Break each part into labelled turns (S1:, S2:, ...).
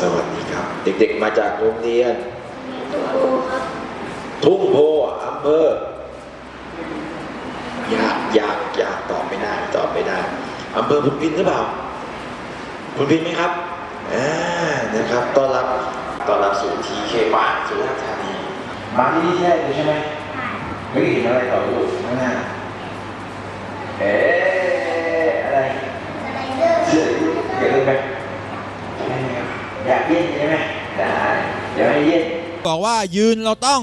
S1: สวัสดีครับ เด็กๆมาจากโรงเรียน
S2: ครูครับ
S1: ทุ่งโพอำเภอยากยากยากตอบไม่ได้ตอบไม่ได้อำเภอพุนพินหรือเปล่าพุนพินไหมครับอ่านะครับต้อนรับต้อนรับสู่ทีเคบ้านสุราษฎร์ธานีมาที่นี่ที่แรกเลยใช่ไหมไม่เห็นอะไรต่อลูกข้างหน้าเอ๊ะอะไร
S2: สไลเดอร์
S1: เชื่อลูกอยากเล่นไหมอยากเล่นใช่ไหมได้เดี๋ยวให้เล่น
S3: บอกว่ายืนเราต้อง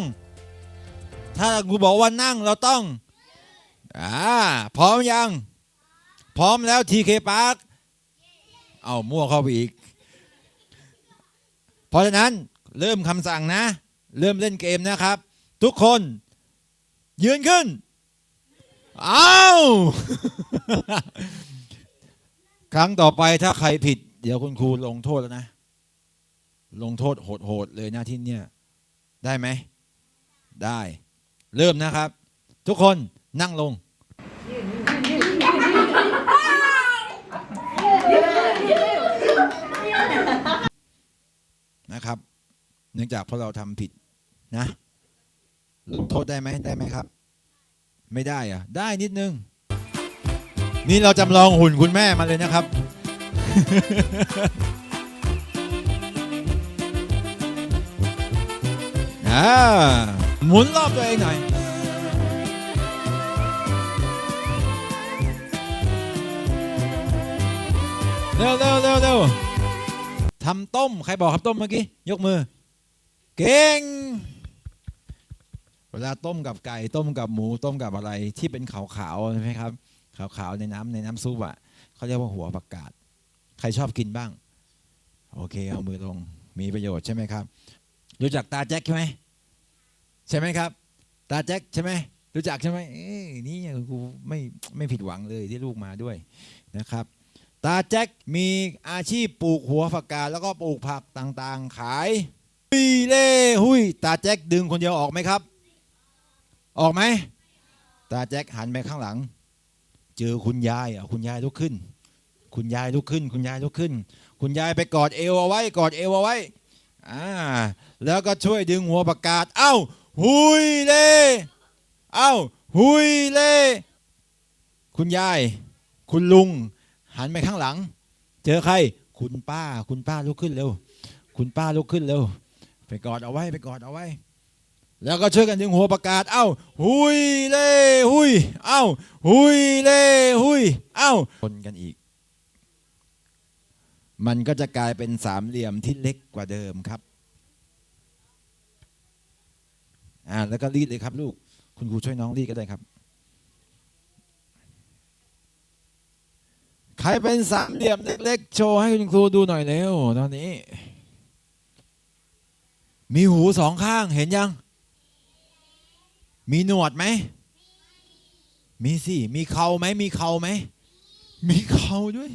S3: ถ้าครูบอกว่านั่งเราต้องอ่าพร้อมยัง พร้อมแล้วทีเคพาร์คเอามั่วเข้าไปอีก เพราะฉะนั้นเริ่มคำสั่งนะ เริ่มเล่นเกมนะครับ ทุกคน ยืนขึ้นเอาครั้งต่อไปถ้าใครผิด เดี๋ยวคุณครูลงโทษแล้วนะ ลงโทษโหดๆเลยนะที่เนี่ย ได้ไหม ได้ เริ่มนะครับ ทุกคนนั่งลง นะครับ เนื่องจากพวกเราทำผิดนะลงโทษได้ไหมได้ไหมครับ ไม่ได้อะได้นิดนึง นี่เราจำลองหุ่นคุณแม่มาเลยนะครับ อ่าหมุนรอบตัวเองหน่อยเร็วเร็วเร็วเร็วทำต้ม ใครบอกครับต้มเมื่อกี้ ยกมือ เก่ง เวลาต้มกับไก่ ต้มกับหมู ต้มกับอะไรที่เป็นขาวๆใช่ไหมครับ ขาวๆในน้ำในน้ำซุปอะเขาเรียกว่าหัวผักกาด ใครชอบกินบ้าง โอเค เอามือลง มีประโยชน์ใช่ไหมครับ รู้จักตาแจ็คใช่ไหม ใช่ไหมครับ ตาแจ็คใช่ไหมรู้จักใช่ไหมเอ้ยนี่กูไม่ไม่ผิดหวังเลยที่ลูกมาด้วยนะครับ ตาแจ็คมีอาชีพปลูกหัวผักกาดแล้วก็ปลูกผักต่างๆ ขายหุยเล่หุยตาแจ็คดึงคนเดียวออกไหมครับ ออกไหมตาแจ็คหันไปข้างหลัง เจอคุณยายอะคุณยายลุกขึ้น คุณยายลุกขึ้น คุณยายลุกขึ้น คุณยายไปกอดเอวเอาไว้ กอดเอวเอาไว้อ่าแล้วก็ช่วยดึงหัวผักกาดเอ้า หุยเล่เอ้าหุยเล่คุณยาย คุณลุง หันไปข้างหลัง เจอใคร คุณป้า คุณป้าลุกขึ้นเร็ว คุณป้าลุกขึ้นเร็ว ไปกอดเอาไว้ ไปกอดเอาไว้ แล้วก็ช่วยกันดึงหัวประกาศ เอ้า หุยเล่หุย เอ้า หุยเล่หุย เอ้าคนกันอีก มันก็จะกลายเป็นสามเหลี่ยมที่เล็กกว่าเดิมครับ อ่าแล้วก็รีดเลยครับลูก คุณครูช่วยน้องรีดก็ได้ครับ ใครเป็นสามเหลี่ยมเล็กๆโชว์ให้คุณครูดูหน่อยเร็วตอนนี้ มีหูสองข้างเห็นยัง มีหนวดไหม มีสิ มีเข่าไหม มีเข่าไหม มีเข่าด้วย